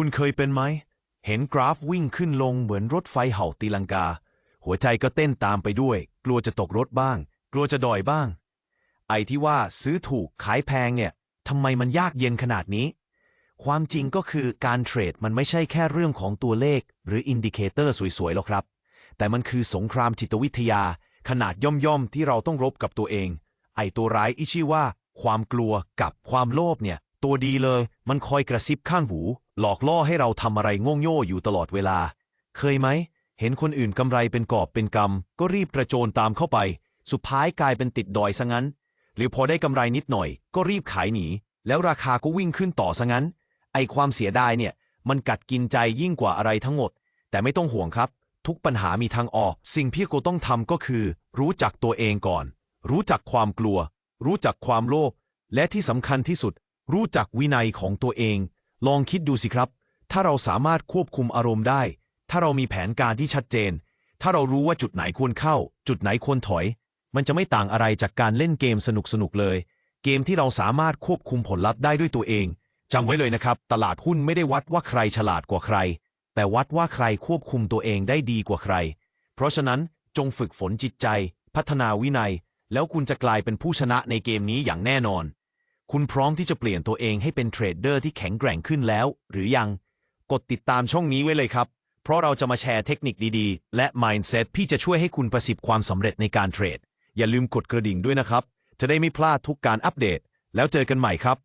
คุณเคยเป็นไหม เห็นกราฟวิ่งขึ้นลงเหมือนรถไฟเห่าตีลังกา หัวใจก็เต้นตามไปด้วย กลัวจะตกรถบ้าง กลัวจะดอยบ้าง ไอ้ที่ว่าซื้อถูกขายแพงเนี่ยทำไมมันยากเย็นขนาดนี้ ความจริงก็คือการเทรดมันไม่ใช่แค่เรื่องของตัวเลข หรืออินดิเคเตอร์สวยๆหรอกครับ แต่มันคือสงครามจิตวิทยา ขนาดย่อมๆที่เราต้องรบกับตัวเอง ไอ้ตัวร้ายอีชื่อว่า ความกลัวกับความโลภเนี่ย ตัวดีเลย มันคอยกระซิบข้างหู หลอกล่อให้เราทำอะไรง่โง่อยู่ตลอดเวลา เคยไหม เห็นคนอื่นกำไรเป็นกอบเป็นกำ ก็รีบกระโจนตามเข้าไป สุดท้ายกลายเป็นติดดอยซะงั้น หรือพอได้กำไรนิดหน่อย ก็รีบขายหนี แล้วราคาก็วิ่งขึ้นต่อซะงั้น ไอความเสียดายเนี่ย มันกัดกินใจยิ่งกว่าอะไรทั้งหมด แต่ไม่ต้องห่วงครับ ทุกปัญหามีทางออก สิ่งที่โกต้องทำก็คือ รู้จักตัวเองก่อน รู้จักความกลัว รู้จักความโลภและที่สำคัญที่สุด รู้จักวินัยของตัวเอง ลองคิดดูสิครับ ถ้าเราสามารถควบคุมอารมณ์ได้ ถ้าเรามีแผนการที่ชัดเจน ถ้าเรารู้ว่าจุดไหนควรเข้า จุดไหนควรถอย มันจะไม่ต่างอะไรจากการเล่นเกมสนุกๆเลย เกมที่เราสามารถควบคุมผลลัพธ์ได้ด้วยตัวเองจำไว้เลยนะครับ ตลาดหุ้นไม่ได้วัดว่าใครฉลาดกว่าใคร แต่วัดว่าใครควบคุมตัวเองได้ดีกว่าใคร เพราะฉะนั้นจงฝึกฝนจิตใจ พัฒนาวินัย แล้วคุณจะกลายเป็นผู้ชนะในเกมนี้อย่างแน่นอน คุณพร้อมที่จะเปลี่ยนตัวเองให้เป็นเทรดเดอร์ที่แข็งแกร่งขึ้นแล้ว หรือยัง กดติดตามช่องนี้ไว้เลยครับ เพราะเราจะมาแชร์เทคนิคดีๆ และ mindset ที่จะช่วยให้คุณประสบความสำเร็จในการเทรด อย่าลืมกดกระดิ่งด้วยนะครับ จะได้ไม่พลาดทุกการอัปเดต แล้วเจอกันใหม่ครับ